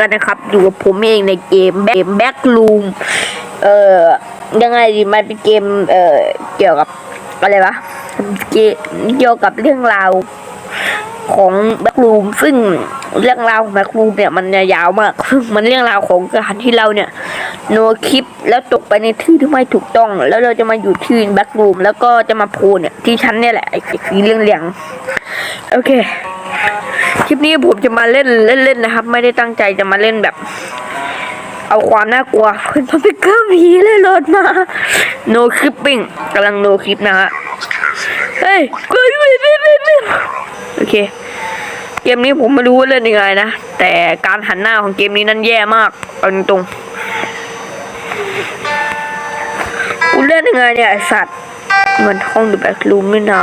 กันนะครับอยู่กับผมเองในเกมเกมแบ็กลูมเอ่อยังไงดีมันเป็นเกมเอ่อเกี่ยวกับอะไรวะเกมเกี่ยวกับเรื่องราวของแบ็กลูมซึ่งเรื่องราวของแบ็กลูมเนี่ยมันยาวมากซึ่งมันเรื่องราวของการที่เราเนี่ย โนคลิปแล้วตกไปในที่ที่ไม่ถูกต้อง แล้วเราจะมาอยู่ที่แบ็กลูมแล้วก็จะมาโพเนี่ยที่ชั้นเนี่ยแหละไอ้สีเรื่องเหลืองโอเค คลิปนี้ผมจะมาเล่นเล่นๆนะครับ ไม่ได้ตั้งใจจะมาเล่นแบบ เอาความน่ากลัวคุณพพิกเกอร์ผีเลยโหลดมา no clipping กำลัง no clip นะฮะเฮ้ยเฮ้ยเฮ้ยเฮ้ยเฮ้ยเฮ้ยโอเค เกมนี้ผมไม่รู้ว่าเล่นยังไงนะแต่การหันหน้าของเกมนี้นั้นแย่มากเอาตรงๆ กูเล่นยังไงเนี่ยไอสัตว์เหมือนห้องดูแบ็คลูมนี่นะ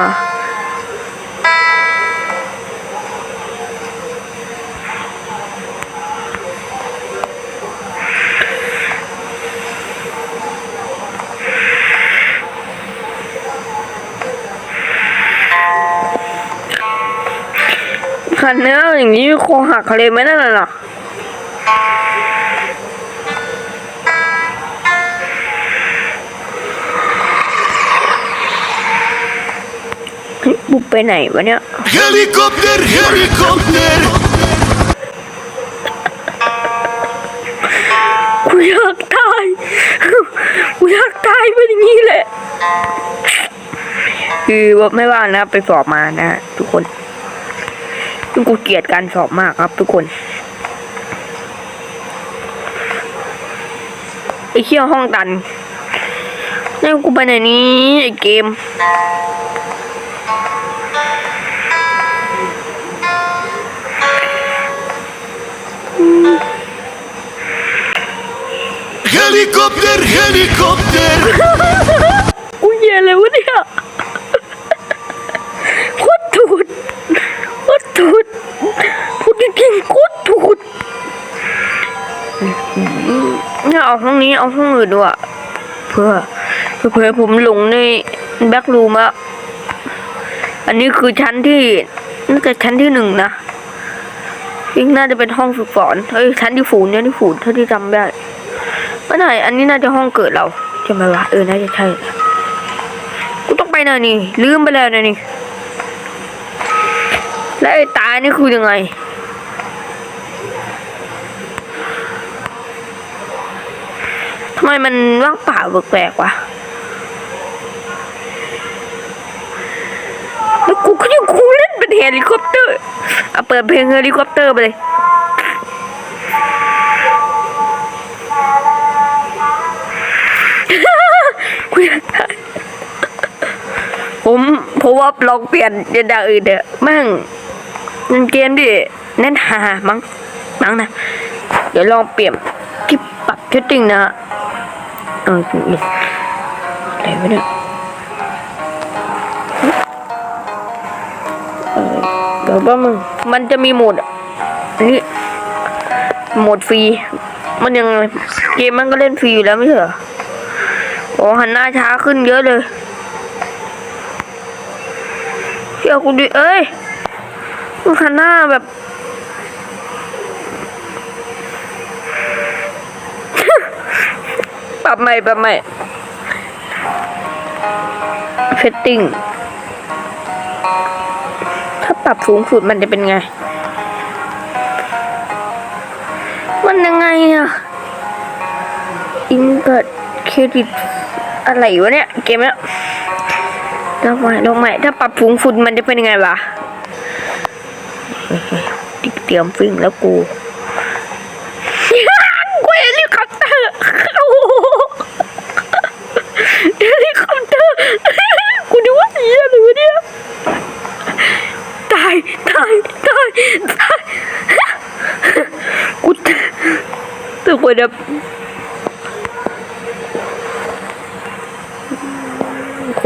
คันเนื้ออย่างนี้คอหักเลยไหมนั่นน่ะ บุบไปไหนวะเนี่ย Helikopter, helikopter. กูอยากตายกูอยากตายเป็นอย่างนี้แหละคือว่าไม่ว่านะไปสอบมานะทุกคนซึ่งกูเกลียดการสอบมากครับ ทุกคนไอ้เชี่ยห้องตันนี่กูไปไหนนี้ไอ้เกม Helikopter, helikopter. กูเหี้ยอะไรวะเนี่ยโคตรตูดโคตรตูดพูดจริงๆโคตรตูดเนี่ยเอาห้องนี้เอาห้องอื่นด้วยเพื่อเพื่อเพื่อผมหลงในแบ็กรูมอะอันนี้คือชั้นที่น่าจะชั้นที่หนึ่งนะยิ่งน่าจะเป็นห้องฝึกสอนเฮ้ยชั้นที่ฝูนเนี่ยที่ฝูนเท่าที่จำได้ ไม่ไหนอันนี้น่าจะห้องเกิดเราใช่ไหมวะเออ น่าจะใช่ กูต้องไปไหนนี่ลืมไปแล้วนะนี่แล้วไอ้ตานี่คือยังไงทำไมมันว่างเปล่าแปลกๆวะแล้วกูก็ยังกูเล่นเป็นเฮลิคอปเตอร์เอาเปิดเพลงเฮลิคอปเตอร์ไปเลย ผมว่าลองเปลี่ยนเดนดาอื่นเด้อแม่งมันเกมดิเน้นหามั้งมั้งนะ เดี๋ยวลองเปลี่ยนที่ปรับเทตติ้งนะเออนี่อะไรวะเนี่ยเออเดี๋ยวว่ามึงมันจะมีโหมดอันนี้โหมดฟรี มันยังไงเกมมันก็เล่นฟรีอยู่แล้วไม่ใช่เหรอโอ้หันหน้าช้าขึ้นเยอะเลย เชื่อกูดิเอ้ยมึงหันหน้าแบบปรับใหม่ปรับใหม่เฟตติ้งถ้าปรับสูงสุดมันจะเป็นไง มันยังไงอะอินเกิดเครดิตอะไรวะเนี่ย เกมเนี้ย ลองใหม่ลองใหม่ถ้าปรับสูงสุดมันจะเป็นยังไงวะติ๊กเตรียมฟิงแล้วกูกูเฮลิคอปเตอร์โอ้เฮลิคอปเตอร์กูดูว่าเหี้ยอะไรวะเนี่ยตายตายตายตายกูทุกคนแบบ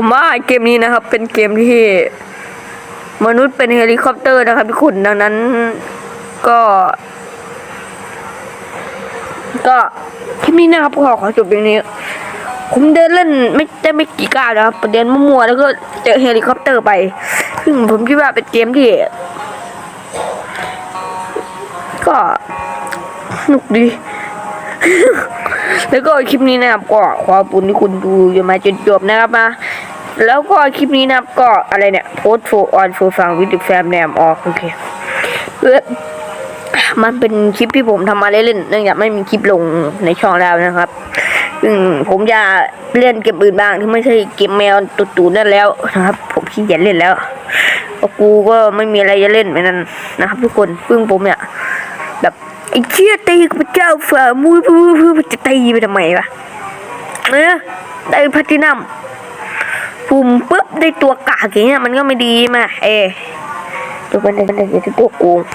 ผมว่าเกมนี้นะครับ เป็นเกมที่ มนุษย์เป็นเฮลิคอปเตอร์นะครับทุกคนดังนั้นก็ ก็คลิปนี้นะครับขอขอจบอย่างนี้ ผมเดินเล่นไม่ได้ไม่กี่ก้าวนะครับเดินมั่วๆแล้วก็เจอเฮลิคอปเตอร์ไปซึ่งผมคิดว่าเป็นเกมที่ ก็นุกดีแล้วก็คลิปนี้นะครับก็ขอบคุณที่คุณดูจนมาจนจบนะครับมา แล้วก็คลิปนี้นะครับก็อะไรเนี่ยโพสโฟออนโฟฟังวิดแฟมแนมออกโอเคเพื่อมันเป็นคลิปที่ผมทำมาเล่นๆเนื่องจากไม่มีคลิปลงในช่องแล้วนะครับซึ่งผมจะเล่นเกมอื่นบ้างที่ไม่ใช่เกมแมวตุ่ๆนั่นแล้วนะครับ ผมขี้เกียจเล่นแล้วกูก็ไม่มีอะไรจะเล่นเหมือนนั้นนะครับ ทุกคนซึ่งผมเนี่ยแบบไอ้เชี่ยตีพระเจ้าฝ่ามือเพื่อเพื่อจะตีไปทำไมวะเออได้พลตตินัม ปุ่มปุ๊บได้ตัวกากอย่างเงี้ยมันก็ไม่ดีมาเออตัวมันเด้มันได้ตัวโกง